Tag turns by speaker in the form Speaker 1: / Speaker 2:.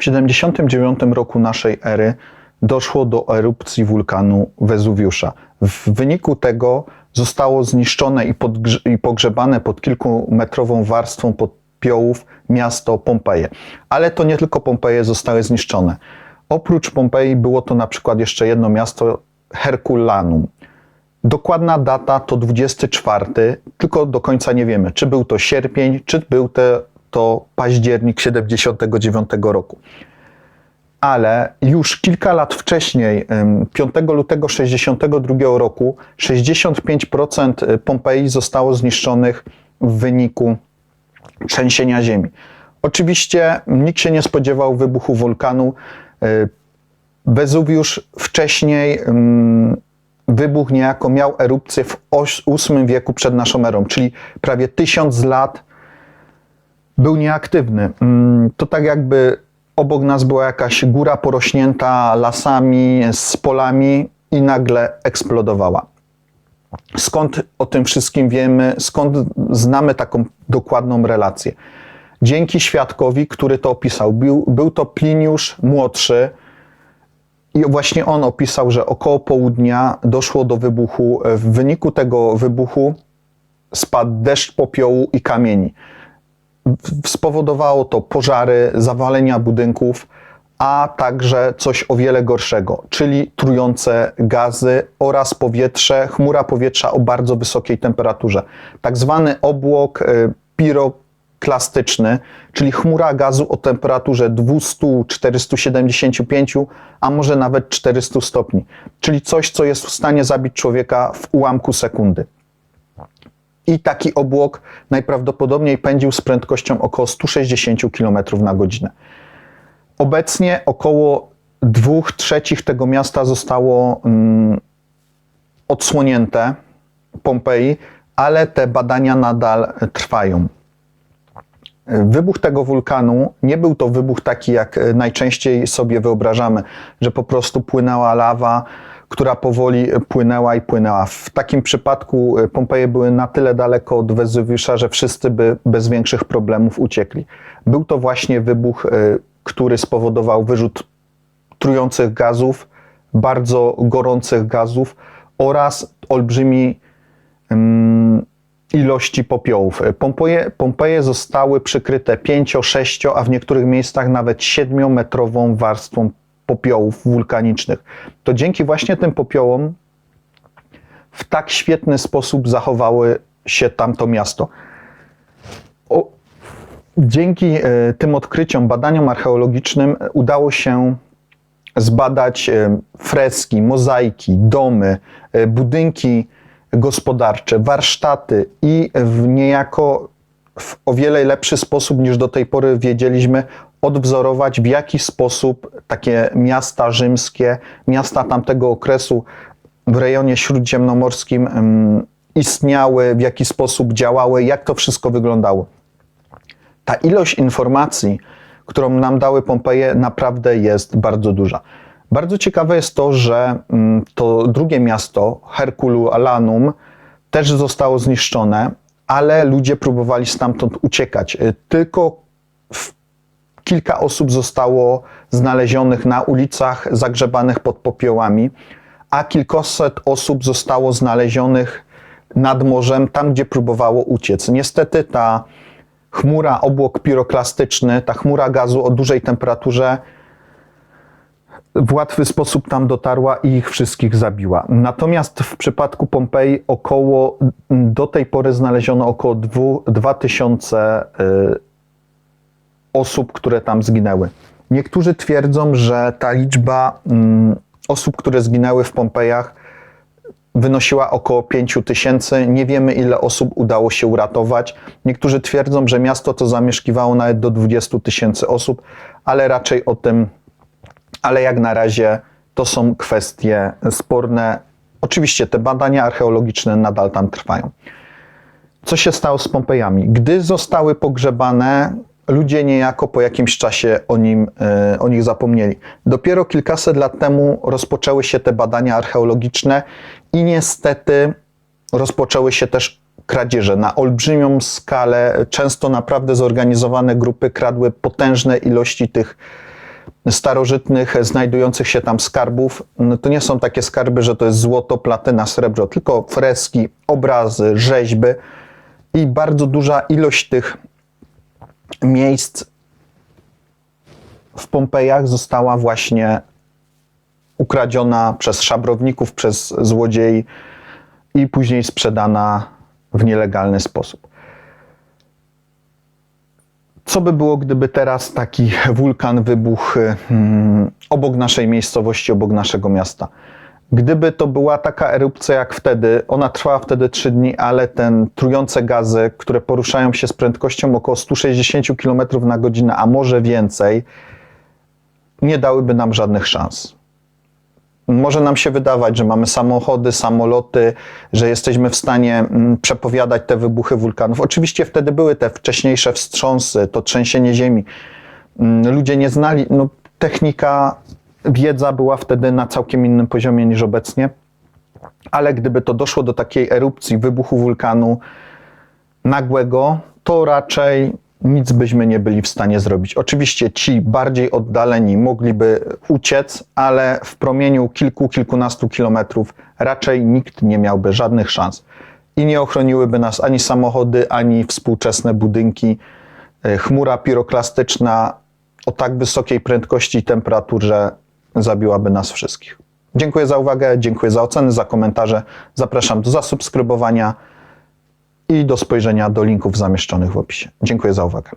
Speaker 1: W 79 roku naszej ery doszło do erupcji wulkanu Wezuwiusza. W wyniku tego zostało zniszczone i, i pogrzebane pod kilkumetrową warstwą popiołów miasto Pompeje. Ale to nie tylko Pompeje zostały zniszczone. Oprócz Pompeji było to na przykład jeszcze jedno miasto Herculanum. Dokładna data to 24, tylko do końca nie wiemy, czy był to sierpień, czy był te, to październik 79 roku. Ale już kilka lat wcześniej, em, 5 lutego 62 roku, 65% Pompeji zostało zniszczonych w wyniku trzęsienia ziemi. Oczywiście nikt się nie spodziewał wybuchu wulkanu. Y, Wezuwiusz wcześniej wybuch niejako miał erupcję w VIII wieku przed naszą erą, czyli prawie tysiąc lat był nieaktywny. Mm, To tak jakby obok nas była jakaś góra porośnięta lasami, z polami i nagle eksplodowała. Skąd o tym wszystkim wiemy, skąd znamy taką dokładną relację? Dzięki świadkowi, który to opisał. Był, był to Pliniusz młodszy, i właśnie on opisał, że około południa doszło do wybuchu. W wyniku tego wybuchu spadł deszcz popiołu i kamieni. Spowodowało to pożary, zawalenia budynków, a także coś o wiele gorszego, czyli trujące gazy oraz powietrze, chmura powietrza o bardzo wysokiej temperaturze. Tak zwany obłok y, piroklastyczny, czyli chmura gazu o temperaturze 200-475, a może nawet 400 stopni, czyli coś, co jest w stanie zabić człowieka w ułamku sekundy. I taki obłok najprawdopodobniej pędził z prędkością około 160 km na godzinę. Obecnie około 2 trzecich tego miasta zostało mm, odsłonięte, Pompeji, ale te badania nadal trwają. Wybuch tego wulkanu nie był to wybuch taki, jak najczęściej sobie wyobrażamy, że po prostu płynęła lawa, która powoli płynęła i płynęła. W takim przypadku e, Pompeje były na tyle daleko od Wezuwiusza, że wszyscy by bez większych problemów uciekli. Był to właśnie wybuch, e, który spowodował wyrzut trujących gazów, bardzo gorących gazów oraz olbrzymi mm, ilości popiołów. Pompeje, Pompeje zostały przykryte 5, 6, a w niektórych miejscach nawet 7-metrową warstwą popiołów wulkanicznych. To dzięki właśnie tym popiołom w tak świetny sposób zachowały się tamto miasto. O, dzięki e, tym odkryciom, badaniom archeologicznym udało się zbadać e, freski, mozaiki, domy, e, budynki gospodarcze, warsztaty i w niejako w o wiele lepszy sposób niż do tej pory wiedzieliśmy odwzorować, w jaki sposób takie miasta rzymskie, miasta tamtego okresu w rejonie śródziemnomorskim em, istniały, w jaki sposób działały, jak to wszystko wyglądało. Ta ilość informacji, którą nam dały Pompeje, naprawdę jest bardzo duża. Bardzo ciekawe jest to, że to drugie miasto, Herculaneum, też zostało zniszczone, ale ludzie próbowali stamtąd uciekać. Y, Tylko kilka osób zostało znalezionych na ulicach, zagrzebanych pod popiołami, a kilkaset osób zostało znalezionych nad morzem, tam gdzie próbowało uciec. Niestety ta chmura, obłok piroklastyczny, ta chmura gazu o dużej temperaturze w łatwy sposób tam dotarła i ich wszystkich zabiła. Natomiast w przypadku Pompeji około, do tej pory znaleziono około dwu- 2000 y, osób, które tam zginęły. Niektórzy twierdzą, że ta liczba osób, które zginęły w Pompejach, wynosiła około 5 tysięcy. Nie wiemy, ile osób udało się uratować. Niektórzy twierdzą, że miasto to zamieszkiwało nawet do 20 tysięcy osób, ale raczej o tym, ale jak na razie to są kwestie sporne. Oczywiście te badania archeologiczne nadal tam trwają. Co się stało z Pompejami? Gdy zostały pogrzebane, ludzie niejako po jakimś czasie o, nim, e, o nich zapomnieli. Dopiero kilkaset lat temu rozpoczęły się te badania archeologiczne i niestety rozpoczęły się też kradzieże na olbrzymią skalę. Często naprawdę zorganizowane grupy kradły potężne ilości tych starożytnych znajdujących się tam skarbów. No to nie są takie skarby, że to jest złoto, platyna, srebro, tylko freski, obrazy, rzeźby i bardzo duża ilość tych miejsc w Pompejach została właśnie ukradziona przez szabrowników, przez złodziei i później sprzedana w nielegalny sposób. Co by było, gdyby teraz taki wulkan wybuchł hmm, obok naszej miejscowości, obok naszego miasta? Gdyby to była taka erupcja jak wtedy, ona trwała wtedy 3 dni, ale ten trujące gazy, które poruszają się z prędkością około 160 km na godzinę, a może więcej, nie dałyby nam żadnych szans. Może nam się wydawać, że mamy samochody, samoloty, że jesteśmy w stanie mm, przepowiadać te wybuchy wulkanów. Oczywiście wtedy były te wcześniejsze wstrząsy, to trzęsienie ziemi. Mm, Ludzie nie znali, no, technika, wiedza była wtedy na całkiem innym poziomie niż obecnie. Ale gdyby to doszło do takiej erupcji, wybuchu wulkanu nagłego, to raczej nic byśmy nie byli w stanie zrobić. Oczywiście ci bardziej oddaleni mogliby uciec, ale w promieniu kilku, kilkunastu kilometrów raczej nikt nie miałby żadnych szans. I nie ochroniłyby nas ani samochody, ani współczesne budynki. E, Chmura piroklastyczna o tak wysokiej prędkości i temperaturze zabiłaby nas wszystkich. Dziękuję za uwagę, dziękuję za oceny, za komentarze. Zapraszam do zasubskrybowania i do spojrzenia do linków zamieszczonych w opisie. Dziękuję za uwagę.